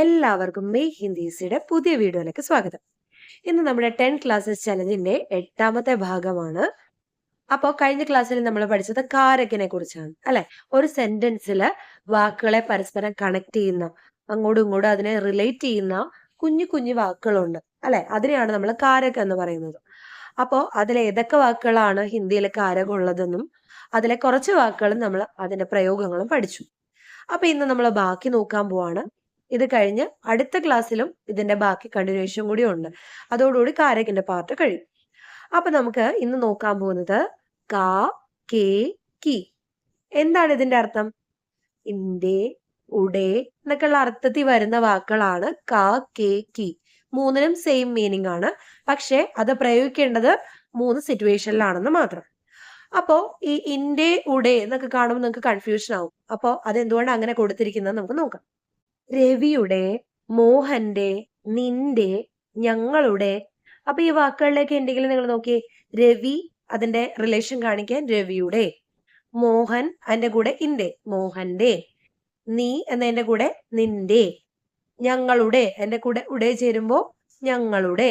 എല്ലാവർക്കും മെയ് ഹിന്ദിസിയുടെ പുതിയ വീഡിയോയിലേക്ക് സ്വാഗതം. ഇന്ന് നമ്മുടെ ടെൻ ക്ലാസ്സസ് ചലഞ്ചിന്റെ എട്ടാമത്തെ ഭാഗമാണ്. അപ്പോൾ കഴിഞ്ഞ ക്ലാസ്സിൽ നമ്മൾ പഠിച്ചത് കാരക്കിനെ കുറിച്ചാണ് അല്ലെ? ഒരു സെന്റൻസിൽ വാക്കുകളെ പരസ്പരം കണക്ട് ചെയ്യുന്ന അങ്ങോട്ടും ഇങ്ങോട്ടും അതിനെ റിലേറ്റ് ചെയ്യുന്ന കുഞ്ഞു കുഞ്ഞു വാക്കുകളുണ്ട് അല്ലെ? അതിനെയാണ് നമ്മൾ കാരക് എന്ന് പറയുന്നത്. അപ്പോൾ അതിലെ ഏതൊക്കെ വാക്കുകളാണ് ഹിന്ദിയിൽ കാരകമുള്ളതെന്നും അതിലെ കുറച്ച് വാക്കുകളും നമ്മൾ അതിന്റെ പ്രയോഗങ്ങളും പഠിച്ചു. അപ്പൊ ഇന്ന് നമ്മൾ ബാക്കി നോക്കാൻ പോവാണ്. ഇത് കഴിഞ്ഞ് അടുത്ത ക്ലാസ്സിലും ഇതിന്റെ ബാക്കി കണ്ടിന്യൂഷൻ കൂടി ഉണ്ട്. അതോടുകൂടി കാരകിന്റെ പാർട്ട് കഴിയും. അപ്പൊ നമുക്ക് ഇന്ന് നോക്കാൻ പോകുന്നത് കാ കേ കി. എന്താണ് ഇതിന്റെ അർത്ഥം? ഇന്ത്യ ഉടേ എന്നൊക്കെയുള്ള അർത്ഥത്തിൽ വരുന്ന വാക്കുകളാണ് കാ കേ കി. മൂന്നിനും സെയിം മീനിങ് ആണ്. പക്ഷെ അത് പ്രയോഗിക്കേണ്ടത് മൂന്ന് സിറ്റുവേഷനിലാണെന്ന് മാത്രം. അപ്പോ ഈ ഇന്റെ ഉടേ എന്നൊക്കെ കാണുമ്പോൾ നിങ്ങൾക്ക് കൺഫ്യൂഷൻ ആവും. അപ്പോ അതെന്തുകൊണ്ട് അങ്ങനെ കൊടുത്തിരിക്കുന്നത് നമുക്ക് നോക്കാം. രവിയുടെ മോഹന്റെ നിന്റെ ഞങ്ങളുടെ. അപ്പൊ ഈ വാക്കുകളിലേക്ക് എന്തെങ്കിലും നിങ്ങൾ നോക്കിയേ രവി അതിന്റെ റിലേഷൻ കാണിക്കാൻ രവിയുടെ മോഹൻ അതിന്റെ കൂടെ ഇന്റെ മോഹന്റെ നീ എന്നതിന്റെ കൂടെ നിന്റെ ഞങ്ങളുടെ എന്റെ കൂടെ ഉടെ ചേരുമ്പോ ഞങ്ങളുടെ.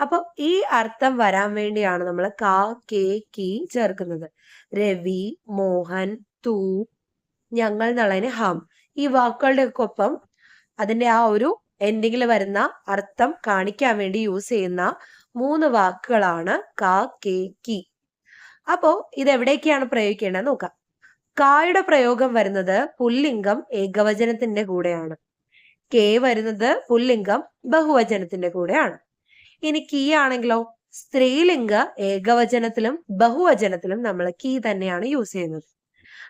അപ്പൊ ഈ അർത്ഥം വരാൻ വേണ്ടിയാണ് നമ്മൾ കാ കേ കീ ചേർക്കുന്നത്. രവി മോഹൻ തൂ ഞങ്ങൾ എന്നുള്ളതിന് ഹം. ഈ വാക്കുകളുടെ ഒപ്പം അതിന്റെ ആ ഒരു എൻഡിങ്ങിൽ വരുന്ന അർത്ഥം കാണിക്കാൻ വേണ്ടി യൂസ് ചെയ്യുന്ന മൂന്ന് വാക്കുകളാണ് കാ കേ കി. അപ്പോ ഇത് എവിടേക്കാണ് പ്രയോഗിക്കേണ്ടത് നോക്കാം. കായുടെ പ്രയോഗം വരുന്നത് പുല്ലിംഗം ഏകവചനത്തിന്റെ കൂടെയാണ്. കെ വരുന്നത് പുല്ലിംഗം ബഹുവചനത്തിന്റെ കൂടെയാണ്. ഇനി കീ ആണെങ്കിലോ? സ്ത്രീലിംഗ ഏകവചനത്തിലും ബഹുവചനത്തിലും നമ്മൾ കീ തന്നെയാണ് യൂസ് ചെയ്യുന്നത്.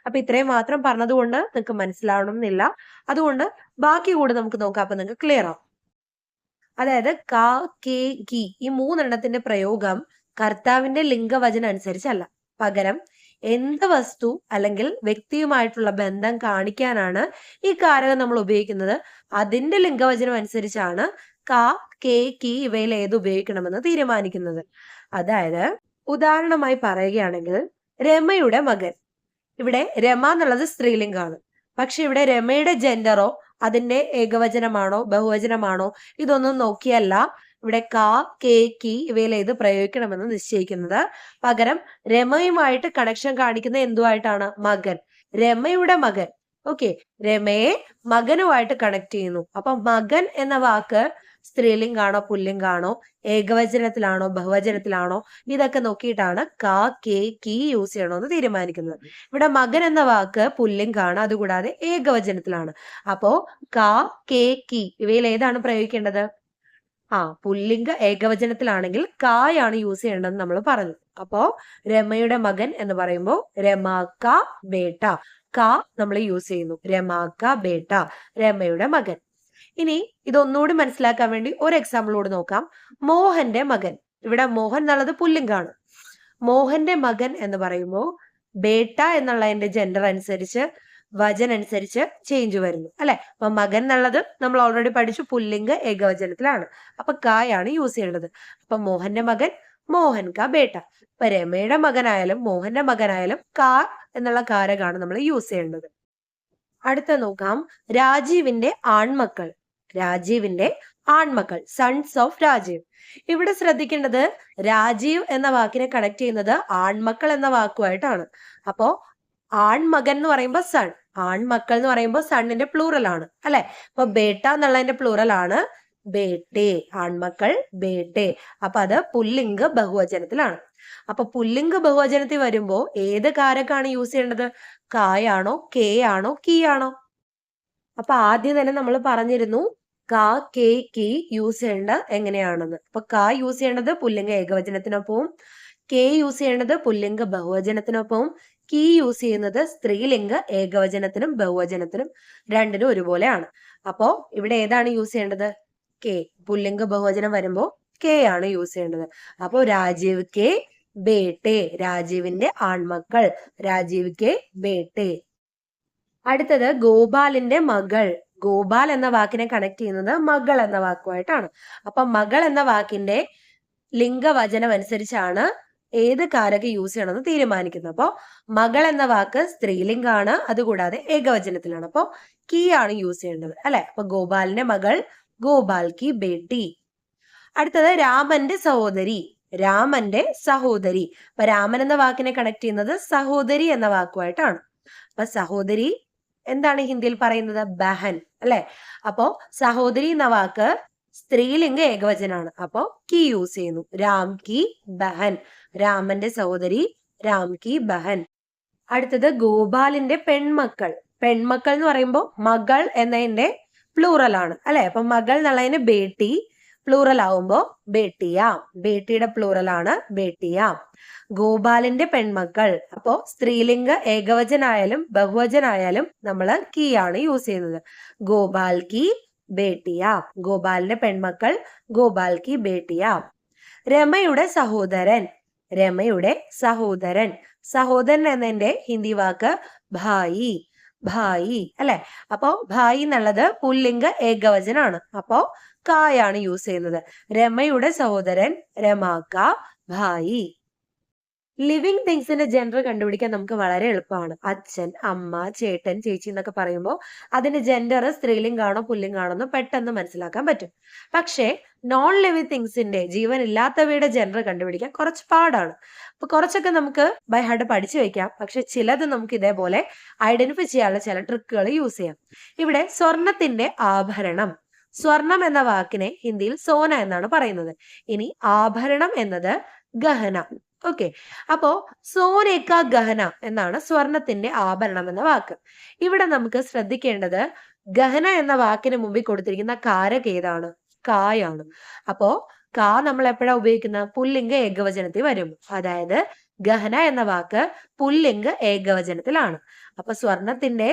അപ്പൊ ഇത്രയും മാത്രം പറഞ്ഞതുകൊണ്ട് നിങ്ങൾക്ക് മനസ്സിലാവണം എന്നില്ല അതുകൊണ്ട് ബാക്കി കൂടെ നമുക്ക് നോക്കാം. അപ്പൊ നിങ്ങൾക്ക് ക്ലിയർ ആവും. അതായത് ക കെ കി ഈ മൂന്നെണ്ണത്തിന്റെ പ്രയോഗം കർത്താവിന്റെ ലിംഗവചനം അനുസരിച്ചല്ല. പകരം എന്ത് വസ്തു അല്ലെങ്കിൽ വ്യക്തിയുമായിട്ടുള്ള ബന്ധം കാണിക്കാനാണ് ഈ കാരകം നമ്മൾ ഉപയോഗിക്കുന്നത്. അതിന്റെ ലിംഗവചനം അനുസരിച്ചാണ് ക കെ കി ഇവയിൽ ഏത് ഉപയോഗിക്കണമെന്ന് തീരുമാനിക്കുന്നത്. അതായത് ഉദാഹരണമായി പറയുകയാണെങ്കിൽ രമയുടെ മകൻ. ഇവിടെ രമ എന്നുള്ളത് സ്ത്രീലിംഗമാണ് പക്ഷെ ഇവിടെ രമയുടെ ജെൻഡറോ അതിന്റെ ഏകവചനമാണോ ബഹുവചനമാണോ ഇതൊന്നും നോക്കിയല്ല. ഇവിടെ കാ കെ കി ഇവയിൽ ഏത് പ്രയോഗിക്കണമെന്ന് നിശ്ചയിക്കുന്നത്. പകരം രമയുമായിട്ട് കണക്ഷൻ കാണിക്കുന്ന എന്തുമായിട്ടാണ്? മകൻ. രമയുടെ മകൻ. ഓക്കെ രമയെ മകനുമായിട്ട് കണക്ട് ചെയ്യുന്നു. അപ്പൊ മകൻ എന്ന വാക്ക് സ്ത്രീലിംഗാണോ പുല്ലിംഗാണോ ഏകവചനത്തിലാണോ ബഹുവചനത്തിലാണോ ഇതൊക്കെ നോക്കിയിട്ടാണ് കാ കെ കി യൂസ് ചെയ്യണമെന്ന് തീരുമാനിക്കുന്നത്. ഇവിടെ മകൻ എന്ന വാക്ക് പുല്ലിംഗാണ് അതുകൂടാതെ ഏകവചനത്തിലാണ്. അപ്പോ കാ കെ കി ഇവയിൽ ഏതാണ് പ്രയോഗിക്കേണ്ടത്? ആ പുല്ലിംഗ ഏകവചനത്തിലാണെങ്കിൽ കായാണ് യൂസ് ചെയ്യേണ്ടതെന്ന് നമ്മൾ പറഞ്ഞു. അപ്പോ രമയുടെ മകൻ എന്ന് പറയുമ്പോൾ രമാക്ക ബേട്ട. ക നമ്മൾ യൂസ് ചെയ്യുന്നു. രമാക്ക ബേട്ട. രമയുടെ മകൻ. ഇനി ഇതൊന്നുകൂടി മനസ്സിലാക്കാൻ വേണ്ടി ഒരു എക്സാമ്പിളോട് നോക്കാം. മോഹന്റെ മകൻ. ഇവിടെ മോഹൻ എന്നുള്ളത് പുല്ലിംഗാണ്. മോഹന്റെ മകൻ എന്ന് പറയുമ്പോൾ ബേട്ട എന്നുള്ളതിന്റെ ജെൻഡർ അനുസരിച്ച് വചൻ അനുസരിച്ച് ചേഞ്ച് വരുന്നു. അല്ലെ? അപ്പൊ മകൻ എന്നുള്ളത് നമ്മൾ ഓൾറെഡി പഠിച്ചു പുല്ലിംഗ് ഏകവചനത്തിലാണ്. അപ്പൊ കായാണ് യൂസ് ചെയ്യേണ്ടത്. അപ്പൊ മോഹന്റെ മകൻ മോഹൻ കാ ബേട്ട. ഇപ്പൊ രമയുടെ മകനായാലും മോഹന്റെ മകനായാലും കാ എന്നുള്ള കാരകാണ് നമ്മൾ യൂസ് ചെയ്യേണ്ടത്. അടുത്ത നോക്കാം. രാജീവിന്റെ ആൺമക്കൾ. രാജീവിന്റെ ആൺമക്കൾ സൺസ് ഓഫ് രാജീവ്. ഇവിടെ ശ്രദ്ധിക്കേണ്ടത് രാജീവ് എന്ന വാക്കിനെ കണക്ട് ചെയ്യുന്നത് ആൺമക്കൾ എന്ന വാക്കുമായിട്ടാണ്. അപ്പോ ആൺമകൻ എന്ന് പറയുമ്പോൾ സൺ ആൺമക്കൾ എന്ന് പറയുമ്പോൾ സണ്ണിന്റെ പ്ലൂറൽ ആണ് അല്ലെ? അപ്പൊ ബേട്ട എന്നുള്ളതിന്റെ പ്ലൂറൽ ആണ് ബേട്ടേ ആൺമക്കൾ ബേട്ടേ. അപ്പൊ അത് പുല്ലിംഗ് ബഹുവചനത്തിലാണ്. അപ്പൊ പുല്ലിംഗ് ബഹുവചനത്തിൽ വരുമ്പോ ഏത് കാരക്കാണ് യൂസ് ചെയ്യേണ്ടത്? കായാണോ കെ ആണോ കീ ആണോ അപ്പൊ ആദ്യം തന്നെ നമ്മൾ പറഞ്ഞിരുന്നു കാ കെ കി യൂസ് ചെയ്യേണ്ട എങ്ങനെയാണെന്ന്. അപ്പൊ കാ യൂസ് ചെയ്യേണ്ടത് പുല്ലിംഗ ഏകവചനത്തിനൊപ്പവും കെ യൂസ് ചെയ്യേണ്ടത് പുല്ലിംഗ ബഹുവചനത്തിനൊപ്പവും കി യൂസ് ചെയ്യുന്നത് സ്ത്രീലിംഗ ഏകവചനത്തിനും ബഹുവചനത്തിനും രണ്ടിനും ഒരുപോലെയാണ്. അപ്പോ ഇവിടെ ഏതാണ് യൂസ് ചെയ്യേണ്ടത്? കെ പുല്ലിംഗ ബഹുവചനം വരുമ്പോ കെ ആണ് യൂസ് ചെയ്യേണ്ടത്. അപ്പോ രാജീവ് കെ ബേട്ടെ രാജീവിന്റെ ആൺമക്കൾ രാജീവ് കെ ബേട്ടെ. അടുത്തത് ഗോപാലിന്റെ മകൾ ഗോപാൽ എന്ന വാക്കിനെ കണക്ട് ചെയ്യുന്നത് മകൾ എന്ന വാക്കുമായിട്ടാണ്. അപ്പൊ മകൾ എന്ന വാക്കിന്റെ ലിംഗവചനം അനുസരിച്ചാണ് ഏത് കാരക യൂസ് ചെയ്യണമെന്ന് തീരുമാനിക്കുന്നത്. അപ്പോൾ മകൾ എന്ന വാക്ക് സ്ത്രീലിംഗാണ് അതുകൂടാതെ ഏകവചനത്തിലാണ്. അപ്പോൾ കീ ആണ് യൂസ് ചെയ്യേണ്ടത് അല്ലെ? അപ്പൊ ഗോപാലിന്റെ മകൾ ഗോപാൽ കി ബേട്ടി. അടുത്തത് രാമന്റെ സഹോദരി രാമന്റെ സഹോദരി. അപ്പൊ രാമൻ എന്ന വാക്കിനെ കണക്ട് ചെയ്യുന്നത് സഹോദരി എന്ന വാക്കുമായിട്ടാണ്. അപ്പൊ സഹോദരി എന്താണ് ഹിന്ദിയിൽ പറയുന്നത്? ബഹൻ. അല്ലെ? അപ്പോ സഹോദരി എന്ന വാക്ക് സ്ത്രീലിംഗ ഏകവചനാണ്. അപ്പോ കി യൂസ് ചെയ്യുന്നു. രാം കി ബഹൻ. രാമന്റെ സഹോദരി രാം കി ബഹൻ. അടുത്തത് ഗോപാലിന്റെ പെൺമക്കൾ. പെൺമക്കൾ എന്ന് പറയുമ്പോൾ മകൾ എന്നതിന്റെ പ്ലൂറൽ ആണ്. അല്ലെ? അപ്പൊ മകൾ എന്നുള്ളതിന് ബേട്ടി പ്ലൂറൽ ആവുമ്പോ ബേട്ടിയ. ബേട്ടിയുടെ പ്ലൂറൽ ആണ് ബേട്ടിയ. ഗോപാലിന്റെ പെൺമക്കൾ. അപ്പോ സ്ത്രീലിംഗ ഏകവചനായാലും ബഹുവചനായാലും നമ്മൾ കീ ആണ് യൂസ് ചെയ്യുന്നത്. ഗോപാൽ കി ബേട്ടിയ. ഗോപാലിന്റെ പെൺമക്കൾ ഗോപാൽ കി ബേട്ടിയ. രമയുടെ സഹോദരൻ. രമയുടെ സഹോദരൻ. സഹോദരൻ എന്നതിന്റെ ഹിന്ദി വാക്ക് ഭായി. ഭായി അല്ലെ? അപ്പോ ഭായി എന്നുള്ളത് പുല്ലിംഗ ഏകവചനാണ്. അപ്പോ കായാണ് യൂസ് ചെയ്യുന്നത്. രമയുടെ സഹോദരൻ രമാക്ക ഭായി. ലിവിങ് തിങ്സിന്റെ ജെൻഡർ കണ്ടുപിടിക്കാൻ നമുക്ക് വളരെ എളുപ്പമാണ്. അച്ഛൻ അമ്മ ചേട്ടൻ ചേച്ചി എന്നൊക്കെ പറയുമ്പോൾ അതിന്റെ ജെൻഡർ സ്ത്രീലിംഗാണോ പുല്ലിംഗാണോ പെട്ടെന്ന് മനസ്സിലാക്കാൻ പറ്റും. പക്ഷേ നോൺ ലിവിങ് തിങ്സിന്റെ ജീവൻ ഇല്ലാത്തവയുടെ ജെൻഡർ കണ്ടുപിടിക്കാൻ കുറച്ച് പാടാണ്. അപ്പൊ കുറച്ചൊക്കെ നമുക്ക് ബൈ ഹാർട്ട് പഠിച്ചു വെക്കാം. പക്ഷെ ചിലത് നമുക്ക് ഇതേപോലെ ഐഡന്റിഫൈ ചെയ്യാനുള്ള ചില ട്രിക്കുകൾ യൂസ് ചെയ്യാം. ഇവിടെ സ്വർണത്തിന്റെ ആഭരണം. സ്വർണം എന്ന വാക്കിനെ ഹിന്ദിയിൽ സോന എന്നാണ് പറയുന്നത്. ഇനി ആഭരണം എന്നത് ഗഹന. ഓക്കെ. അപ്പോ സോനേക്ക ഗഹന എന്നാണ് സ്വർണത്തിന്റെ ആഭരണം എന്ന വാക്ക്. ഇവിടെ നമുക്ക് ശ്രദ്ധിക്കേണ്ടത് ഗഹന എന്ന വാക്കിന് മുമ്പിൽ കൊടുത്തിരിക്കുന്ന കാരക ഏതാണ്? കായാണ്. അപ്പോ കാ നമ്മൾ എപ്പോഴാ ഉപയോഗിക്കുന്ന പുല്ലിംഗ ഏകവചനത്തിൽ വരും. അതായത് ഗഹന എന്ന വാക്ക് പുല്ലിംഗ ഏകവചനത്തിലാണ്. അപ്പൊ സ്വർണത്തിന്റെ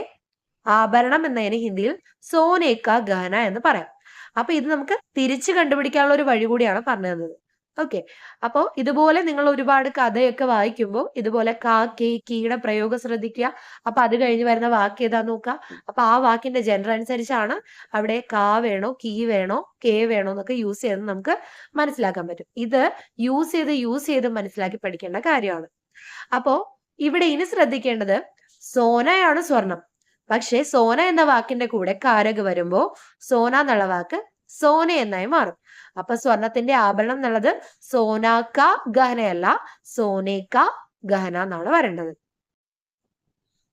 ആഭരണം എന്നതിന് ഹിന്ദിയിൽ സോനേക്ക ഗഹന എന്ന് പറയാം. അപ്പൊ ഇത് നമുക്ക് തിരിച്ചു കണ്ടുപിടിക്കാനുള്ള ഒരു വഴി കൂടിയാണ് പറഞ്ഞു തന്നത്. ഓക്കെ. അപ്പോ ഇതുപോലെ നിങ്ങൾ ഒരുപാട് കഥയൊക്കെ വായിക്കുമ്പോൾ ഇതുപോലെ കാ കെ കീയുടെ പ്രയോഗം ശ്രദ്ധിക്കുക. അപ്പൊ അത് കഴിഞ്ഞ് വരുന്ന വാക്ക് ഏതാ നോക്കുക. അപ്പൊ ആ വാക്കിന്റെ ജെൻഡർ അനുസരിച്ചാണ് അവിടെ കാ വേണോ കീ വേണോ കെ വേണോ എന്നൊക്കെ യൂസ് ചെയ്തെന്ന് നമുക്ക് മനസ്സിലാക്കാൻ പറ്റും. ഇത് യൂസ് ചെയ്ത് യൂസ് ചെയ്ത് മനസ്സിലാക്കി പഠിക്കേണ്ട കാര്യമാണ്. അപ്പോ ഇവിടെ ഇനി ശ്രദ്ധിക്കേണ്ടത് സോനയാണ് സ്വർണം. പക്ഷേ സോന എന്ന വാക്കിന്റെ കൂടെ കാരക് വരുമ്പോ സോന എന്നുള്ള വാക്ക് സോന എന്നായി മാറും. അപ്പൊ സ്വർണത്തിന്റെ ആഭരണം എന്നുള്ളത് സോനാക്ക ഗഹനയല്ല സോനേക്ക ഗഹന എന്നാണ് വരേണ്ടത്.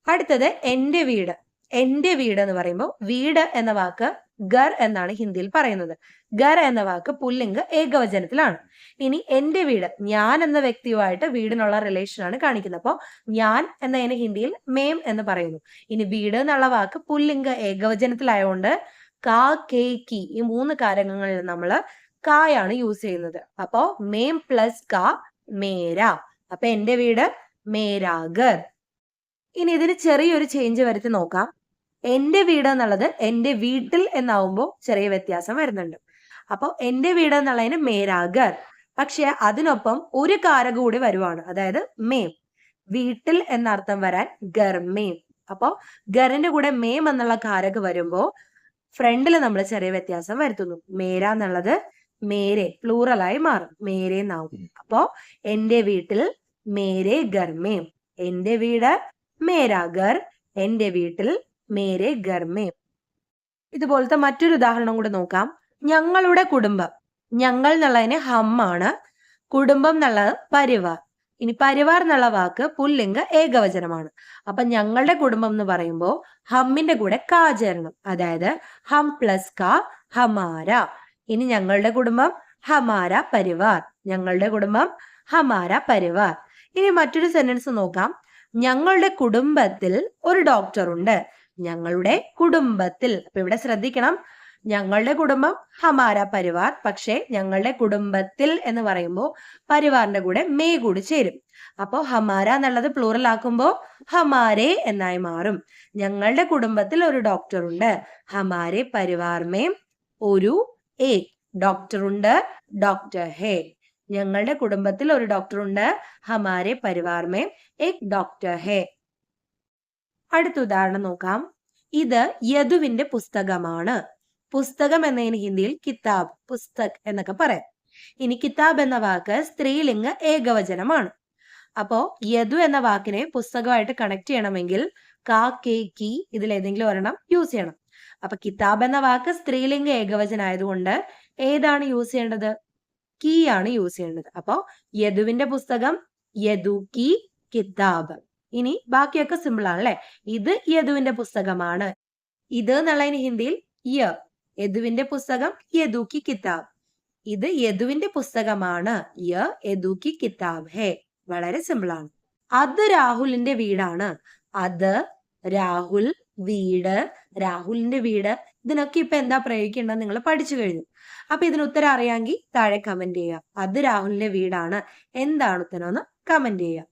അടുത്തത് എന്റെ വീട്. എന്റെ വീട് എന്ന് പറയുമ്പോൾ വീട് എന്ന വാക്ക് ഗർ എന്നാണ് ഹിന്ദിയിൽ പറയുന്നത്. ഗർ എന്ന വാക്ക് പുല്ലിംഗ് ഏകവചനത്തിലാണ്. ഇനി എന്റെ വീട് ഞാൻ എന്ന വ്യക്തിയുമായിട്ട് വീടിനുള്ള റിലേഷൻ ആണ് കാണിക്കുന്നത്. അപ്പോൾ ഞാൻ എന്നതിന് ഹിന്ദിയിൽ മേം എന്ന് പറയുന്നു. ഇനി വീട് എന്നുള്ള വാക്ക് പുല്ലിംഗ ഏകവചനത്തിലായതുകൊണ്ട് കാ കേ കി ഈ മൂന്ന് കാര്യങ്ങളിൽ നമ്മൾ കായാണ് യൂസ് ചെയ്യുന്നത്. അപ്പോ മേം പ്ലസ് കാ മേര. അപ്പൊ എന്റെ വീട് മേരാഗർ. ഇനി ഇതിന് ചെറിയൊരു ചേഞ്ച് വരുത്തി നോക്കാം. എന്റെ വീട് എന്നുള്ളത് എന്റെ വീട്ടിൽ എന്നാവുമ്പോൾ ചെറിയ വ്യത്യാസം വരുന്നുണ്ട്. അപ്പോൾ എന്റെ വീട് എന്നുള്ളതിന് മേരാഗർ പക്ഷെ അതിനൊപ്പം ഒരു കാര കൂടി വരുവാണ്. അതായത് മേം. വീട്ടിൽ എന്നർത്ഥം വരാൻ ഗർമേം അപ്പോ ഗറിന്റെ കൂടെ മേം എന്നുള്ള കാരക വരുമ്പോ ഫ്രണ്ടിൽ നമ്മൾ ചെറിയ വ്യത്യാസം വരുത്തുന്നു. മേര എന്നുള്ളത് മേരെ പ്ലൂറലായി മാറും. മേരെ എന്നാവും. അപ്പോ എന്റെ വീട്ടിൽ മേരെ ഗർമേം എന്റെ വീട് മേരാ ഗർ എന്റെ വീട്ടിൽ മേരെ ഗർമേ ഇതുപോലത്തെ മറ്റൊരു ഉദാഹരണം കൂടെ നോക്കാം. ഞങ്ങളുടെ കുടുംബം. ഞങ്ങൾ എന്നുള്ളതിന് ഹമ്മാണ് കുടുംബം എന്നുള്ളത് പരിവാർ ഇനി പരിവാർ എന്നുള്ള വാക്ക് പുല്ലിംഗ ഏകവചനമാണ്. അപ്പൊ ഞങ്ങളുടെ കുടുംബം എന്ന് പറയുമ്പോൾ ഹമ്മിന്റെ കൂടെ കാ ചേരണം. അതായത് ഹം പ്ലസ് കാ ഹമാര. ഇനി ഞങ്ങളുടെ കുടുംബം ഹമാര പരിവാർ. ഞങ്ങളുടെ കുടുംബം ഹമാര പരിവാർ. ഇനി മറ്റൊരു സെന്റൻസ് നോക്കാം. ഞങ്ങളുടെ കുടുംബത്തിൽ ഒരു ഡോക്ടർ ഉണ്ട്. ഞങ്ങളുടെ കുടുംബത്തിൽ. അപ്പൊ ഇവിടെ ശ്രദ്ധിക്കണം. ഞങ്ങളുടെ കുടുംബം ഹമാര പരിവാർ. പക്ഷേ ഞങ്ങളുടെ കുടുംബത്തിൽ എന്ന് പറയുമ്പോൾ പരിവാറിന്റെ കൂടെ മേ കൂടി ചേരും. അപ്പോ ഹമാര എന്നുള്ളത് പ്ലൂറൽ ആക്കുമ്പോൾ ഹമാരെ എന്നായി മാറും. ഞങ്ങളുടെ കുടുംബത്തിൽ ഒരു ഡോക്ടർ ഉണ്ട്. ഹമാരെ പരിവാർ മേ ഒരു ഏ ഡോക്ടർ ഉണ്ട്. ഡോക്ടർ ഹേ. ഞങ്ങളുടെ കുടുംബത്തിൽ ഒരു ഡോക്ടർ ഉണ്ട്. ഹമാരെ പരിവാർ മേ എക് ഡോക്ടർ ഹേ. അടുത്ത ഉദാഹരണം നോക്കാം. ഇത് യദുവിന്റെ പുസ്തകമാണ്. പുസ്തകം എന്നതിന് ഹിന്ദിയിൽ കിതാബ് പുസ്തക് എന്നൊക്കെ പറയാം. ഇനി കിതാബ് എന്ന വാക്ക് സ്ത്രീലിംഗ ഏകവചനമാണ്. അപ്പോ യദു എന്ന വാക്കിനെ പുസ്തകമായിട്ട് കണക്ട് ചെയ്യണമെങ്കിൽ കാ കെ കി ഇതിൽ ഏതെങ്കിലും ഒരെണ്ണം യൂസ് ചെയ്യണം. അപ്പൊ കിതാബ് എന്ന വാക്ക് സ്ത്രീലിംഗ ഏകവചനായതുകൊണ്ട് ഏതാണ് യൂസ് ചെയ്യേണ്ടത്? കീ ആണ് യൂസ് ചെയ്യേണ്ടത്. അപ്പോ യദുവിന്റെ പുസ്തകം യദു കി കിതാബ്. ഇനി ബാക്കിയൊക്കെ സിമ്പിൾ ആണല്ലേ? ഇത് യദുവിന്റെ പുസ്തകമാണ്. ഇത് എന്നുള്ളതിന് ഹിന്ദിയിൽ യ യദുവിന്റെ പുസ്തകം യദുക്കി കിതാബ്. ഇത് യദുവിന്റെ പുസ്തകമാണ്. യ യദുക്കി കിതാബ്. ഹേ വളരെ സിമ്പിൾ ആണ്. അത് രാഹുലിന്റെ വീടാണ്. അത് രാഹുൽ വീട് രാഹുലിന്റെ വീട്. ഇതിനൊക്കെ ഇപ്പൊ എന്താ പ്രയോഗിക്കേണ്ടത്? നിങ്ങൾ പഠിച്ചു കഴിഞ്ഞു. അപ്പൊ ഇതിന് ഉത്തരം അറിയാമെങ്കിൽ താഴെ കമന്റ് ചെയ്യുക. അത് രാഹുലിന്റെ വീടാണ്. എന്താണ് ഉത്തരം? എന്ന് കമന്റ് ചെയ്യുക.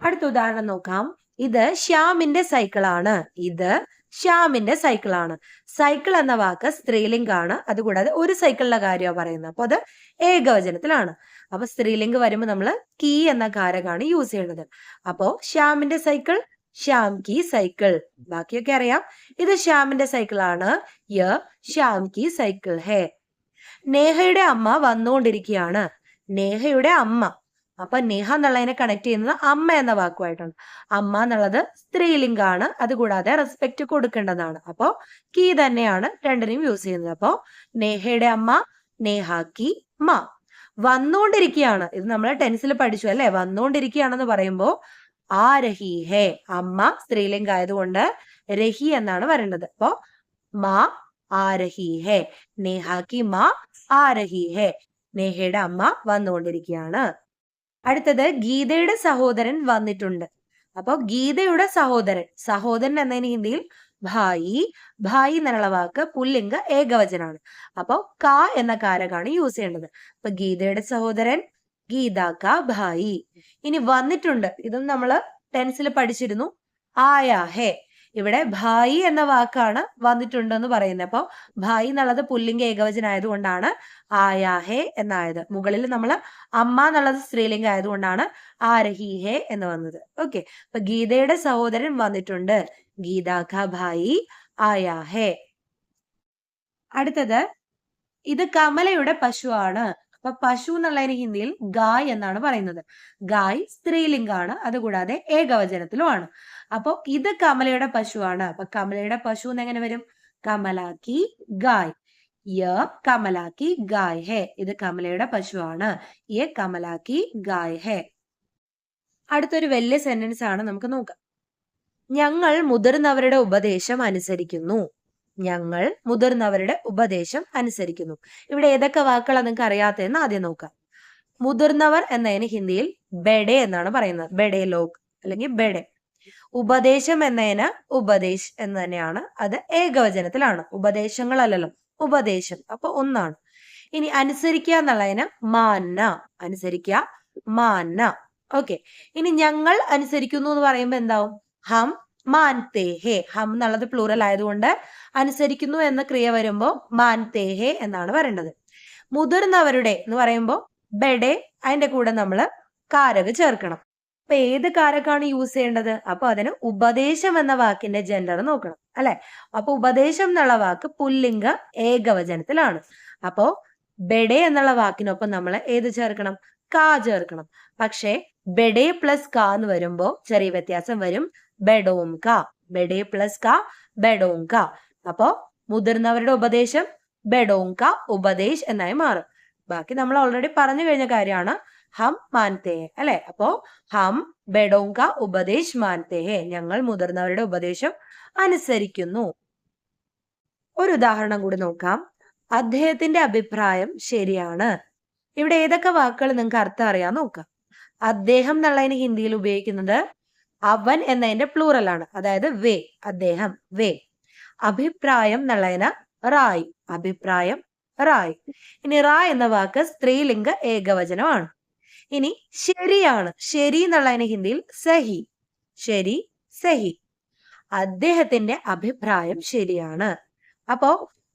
അടുത്ത ഉദാഹരണം നോക്കാം. ഇത് ശ്യാമിന്റെ സൈക്കിളാണ് ഇത് ശ്യാമിന്റെ സൈക്കിളാണ് സൈക്കിൾ എന്ന വാക്ക് സ്ത്രീലിംഗാണ് അതുകൂടാതെ ഒരു സൈക്കിളിന്റെ കാര്യമാണ് പറയുന്നത്. അപ്പൊ അത് ഏകവചനത്തിലാണ്. അപ്പൊ സ്ത്രീലിംഗ് വരുമ്പോൾ നമ്മൾ കീ എന്ന കാരകാണ് യൂസ് ചെയ്യുന്നത്. അപ്പോ ശ്യാമിന്റെ സൈക്കിൾ ശ്യാം കി സൈക്കിൾ ബാക്കിയൊക്കെ അറിയാം. ഇത് ശ്യാമിന്റെ സൈക്കിളാണ് യ ശ്യാം കി സൈക്കിൾ ഹേ. നേഹയുടെ അമ്മ വന്നുകൊണ്ടിരിക്കുകയാണ്. നേഹയുടെ അമ്മ. അപ്പൊ നേഹ എന്നുള്ളതിനെ കണക്ട് ചെയ്യുന്നത് അമ്മ എന്ന വാക്കുമായിട്ടുണ്ട്. അമ്മ എന്നുള്ളത് സ്ത്രീലിംഗാണ്. അതുകൂടാതെ റെസ്പെക്ട് കൊടുക്കേണ്ടതാണ്. അപ്പോ കീ തന്നെയാണ് രണ്ടിനെയും യൂസ് ചെയ്യുന്നത്. അപ്പോ നേഹയുടെ അമ്മ നേഹ കി മ. വന്നുകൊണ്ടിരിക്കുകയാണ് ഇത് നമ്മൾ ടെൻസിൽ പഠിച്ചു അല്ലെ? വന്നുകൊണ്ടിരിക്കുകയാണെന്ന് പറയുമ്പോ ആ രഹി ഹേ? അമ്മ സ്ത്രീലിംഗ ആയതുകൊണ്ട് രഹി എന്നാണ് വരേണ്ടത്. അപ്പോ മാ ആ രഹി ഹേ? നേഹ കി മാ ആ രഹി ഹേ? നേഹയുടെ അമ്മ വന്നുകൊണ്ടിരിക്കുകയാണ് അടുത്തത് ഗീതയുടെ സഹോദരൻ വന്നിട്ടുണ്ട്. അപ്പൊ ഗീതയുടെ സഹോദരൻ സഹോദരൻ എന്നതിന് ഹിന്ദിയിൽ ഭായി ഭായി എന്നുള്ള വാക്ക് പുല്ലിംഗ ഏകവചനാണ്. അപ്പൊ ക എന്ന കാരകാണ് യൂസ് ചെയ്യേണ്ടത്. അപ്പൊ ഗീതയുടെ സഹോദരൻ ഗീത ക ഭായി. ഇനി വന്നിട്ടുണ്ട്. ഇതും നമ്മൾ ടെൻസിൽ പഠിച്ചിരുന്നു. ആയാ ഹേ. ഇവിടെ ഭായി എന്ന വാക്കാണ് വന്നിട്ടുണ്ടെന്ന് പറയുന്നത്. അപ്പൊ ഭായി എന്നുള്ളത് പുല്ലിംഗ ഏകവചനം ആയതുകൊണ്ടാണ് ആയാ ഹേ എന്നായത്. മുകളിൽ നമ്മൾ അമ്മ എന്നുള്ളത് സ്ത്രീലിംഗം ആയതുകൊണ്ടാണ് ആരഹി ഹേ എന്ന് വന്നത്. ഓക്കെ അപ്പൊ ഗീതയുടെ സഹോദരൻ വന്നിട്ടുണ്ട്. ഗീതാഖ ഭായി ആയാഹേ. അടുത്തത് ഇത് കമലയുടെ പശുവാണ്. അപ്പൊ പശു എന്നുള്ളതിന് ഹിന്ദിയിൽ ഗായ് എന്നാണ് പറയുന്നത്. ഗായ് സ്ത്രീലിംഗാണ്. അതുകൂടാതെ ഏകവചനത്തിലുമാണ്. അപ്പൊ ഇത് കമലയുടെ പശുവാണ്. അപ്പൊ കമലയുടെ പശു എന്ന് എങ്ങനെ വരും? കമലാക്കി ഗായ്. യ കമലാക്കി ഗായ് ഹെ. ഇത് കമലയുടെ പശുവാണ്. യ കമലാക്കി ഗായ് ഹെ. അടുത്തൊരു വലിയ സെന്റൻസ് ആണ് നമുക്ക് നോക്കാം. ഞങ്ങൾ മുതിർന്നവരുടെ ഉപദേശം അനുസരിക്കുന്നു. ഞങ്ങൾ മുതിർന്നവരുടെ ഉപദേശം അനുസരിക്കുന്നു. ഇവിടെ ഏതൊക്കെ വാക്കുകളാണ് നിങ്ങൾക്ക് അറിയാത്തതെന്ന് ആദ്യം നോക്കാം. മുതിർന്നവർ എന്നതിന് ഹിന്ദിയിൽ ബെഡെ എന്നാണ് പറയുന്നത്. ബെഡെ ലോക് അല്ലെങ്കിൽ ബെഡെ. ഉപദേശം എന്നതിന് ഉപദേശ് എന്ന് തന്നെയാണ്. അത് ഏകവചനത്തിലാണ്. ഉപദേശങ്ങളല്ലല്ലോ ഉപദേശം. അപ്പൊ ഒന്നാണ്. ഇനി അനുസരിക്കുക എന്നുള്ളതിന് മാന്ന അനുസരിക്കുക മാന്ന. ഓക്കെ. ഇനി ഞങ്ങൾ അനുസരിക്കുന്നു എന്ന് പറയുമ്പോൾ എന്താവും? ഹം മാൻതേ ഹേ ഹം എന്നുള്ളത് പ്ലൂറൽ ആയതുകൊണ്ട് അനുസരിക്കുന്നു എന്ന ക്രിയ വരുമ്പോൾ മാൻതേ ഹേ എന്നാണ് വരേണ്ടത് മുതിർന്നവരുടെ എന്ന് പറയുമ്പോൾ ബെഡെ അതിന്റെ കൂടെ നമ്മൾ കാരക് ചേർക്കണം. അപ്പൊ ഏത് കാരക്കാണ് യൂസ് ചെയ്യേണ്ടത്? അപ്പൊ അതിന് ഉപദേശം എന്ന വാക്കിന്റെ ജെൻഡർ നോക്കണം അല്ലെ? അപ്പൊ ഉപദേശം എന്നുള്ള വാക്ക് പുല്ലിംഗ ഏകവചനത്തിലാണ്. അപ്പോ ബെഡേ എന്നുള്ള വാക്കിനൊപ്പം നമ്മൾ ഏത് ചേർക്കണം? കാ ചേർക്കണം. പക്ഷേ ബെഡേ പ്ലസ് കാ എന്ന് വരുമ്പോ ചെറിയ വ്യത്യാസം വരും. ബെഡോം കാ. ബെഡേ പ്ലസ് കാ ബെഡോം കാ. അപ്പോ മുതിർന്നവരുടെ ഉപദേശം ബെഡോങ്ക ഉപദേശ് എന്നായി മാറും. ബാക്കി നമ്മൾ ഓൾറെഡി പറഞ്ഞു കഴിഞ്ഞ കാര്യമാണ്. ഹം മാൻതേ ഹെ അല്ലെ? അപ്പോ ഹം ബെഡോങ്ക ഉപദേശ് മാൻതേ ഹെ. ഞങ്ങൾ മുതിർന്നവരുടെ ഉപദേശം അനുസരിക്കുന്നു. ഒരു ഉദാഹരണം കൂടി നോക്കാം. അദ്ദേഹത്തിന്റെ അഭിപ്രായം ശരിയാണ്. ഇവിടെ ഏതൊക്കെ വാക്കുകൾ നിങ്ങൾക്ക് അർത്ഥം അറിയാൻ നോക്കാം. അദ്ദേഹം എന്നുള്ളതിന് ഹിന്ദിയിൽ ഉപയോഗിക്കുന്നത് അവൻ എന്നതിന്റെ പ്ലൂറൽ ആണ്. അതായത് വേ അദ്ദേഹം വേ. അഭിപ്രായം എന്നുള്ളതിന് റായ് അഭിപ്രായം റായ്. ഇനി റായ് എന്ന വാക്ക് സ്ത്രീലിംഗ ഏകവചനമാണ്. ഇനി ശരിയാണ്. ശരി എന്നുള്ളതിന് ഹിന്ദിയിൽ സഹി. ശരി സഹി. അദ്ദേഹത്തിന്റെ അഭിപ്രായം ശരിയാണ്. അപ്പോ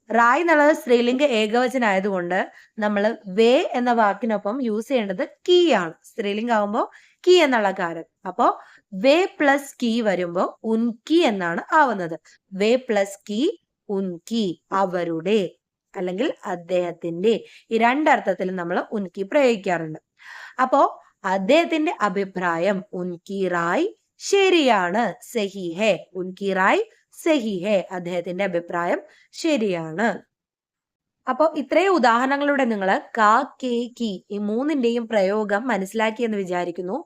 റായ് എന്നുള്ളത് സ്ത്രീലിംഗ ഏകവചനായതുകൊണ്ട് നമ്മൾ വേ എന്ന വാക്കിനൊപ്പം യൂസ് ചെയ്യേണ്ടത് കീ ആണ് സ്ത്രീലിംഗം ആകുമ്പോൾ കീ എന്നുള്ള കാര്യം. അപ്പോ വേ പ്ലസ് കീ വരുമ്പോ ഉൻകി എന്നാണ് ആവുന്നത്. വേ പ്ലസ് കീ ഉൻകി അവരുടെ അല്ലെങ്കിൽ അദ്ദേഹത്തിന്റെ ഈ രണ്ടർത്ഥത്തിലും നമ്മൾ ഉൻകി പ്രയോഗിക്കാറുണ്ട്. അപ്പോ അദ്ദേഹത്തിന്റെ അഭിപ്രായം ഉൻകി ശരിയാണ് സഹി ഹേ ഉൻകി റായ് സഹി അദ്ദേഹത്തിന്റെ അഭിപ്രായം ശരിയാണ്. അപ്പോൾ ഇത്രയും ഉദാഹരണങ്ങളിലൂടെ നിങ്ങൾ കാ കെ കി ഈ മൂന്നിന്റെയും പ്രയോഗം മനസ്സിലാക്കി എന്ന് വിചാരിക്കുന്നു.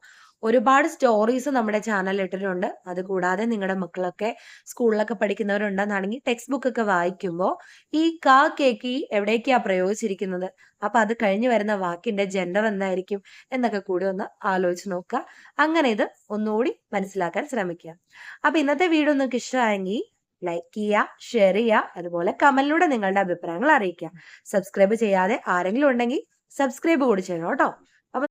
ഒരുപാട് സ്റ്റോറീസ് നമ്മുടെ ചാനൽ ഇട്ടിട്ടുണ്ട്. അതുകൂടാതെ നിങ്ങളുടെ മക്കളൊക്കെ സ്കൂളിലൊക്കെ പഠിക്കുന്നവരുണ്ടെന്നാണെങ്കിൽ ടെക്സ്റ്റ് ബുക്ക് ഒക്കെ വായിക്കുമ്പോൾ ഈ കാ കേക്ക് എവിടേക്കാ പ്രയോഗിച്ചിരിക്കുന്നത്? അപ്പൊ അത് കഴിഞ്ഞു വരുന്ന വാക്കിന്റെ ജെൻഡർ എന്തായിരിക്കും എന്നൊക്കെ കൂടി ഒന്ന് ആലോചിച്ച് നോക്കുക. അങ്ങനെ ഇത് ഒന്നുകൂടി മനസ്സിലാക്കാൻ ശ്രമിക്കുക. അപ്പൊ ഇന്നത്തെ വീഡിയോ നിങ്ങൾക്ക് ഇഷ്ടമായെങ്കിൽ ലൈക്ക് ചെയ്യുക ഷെയർ ചെയ്യുക അതുപോലെ കമന്റിലൂടെ നിങ്ങളുടെ അഭിപ്രായങ്ങൾ അറിയിക്കുക. സബ്സ്ക്രൈബ് ചെയ്യാതെ ആരെങ്കിലും ഉണ്ടെങ്കിൽ സബ്സ്ക്രൈബ് കൂടി ചെയ്യണം കേട്ടോ.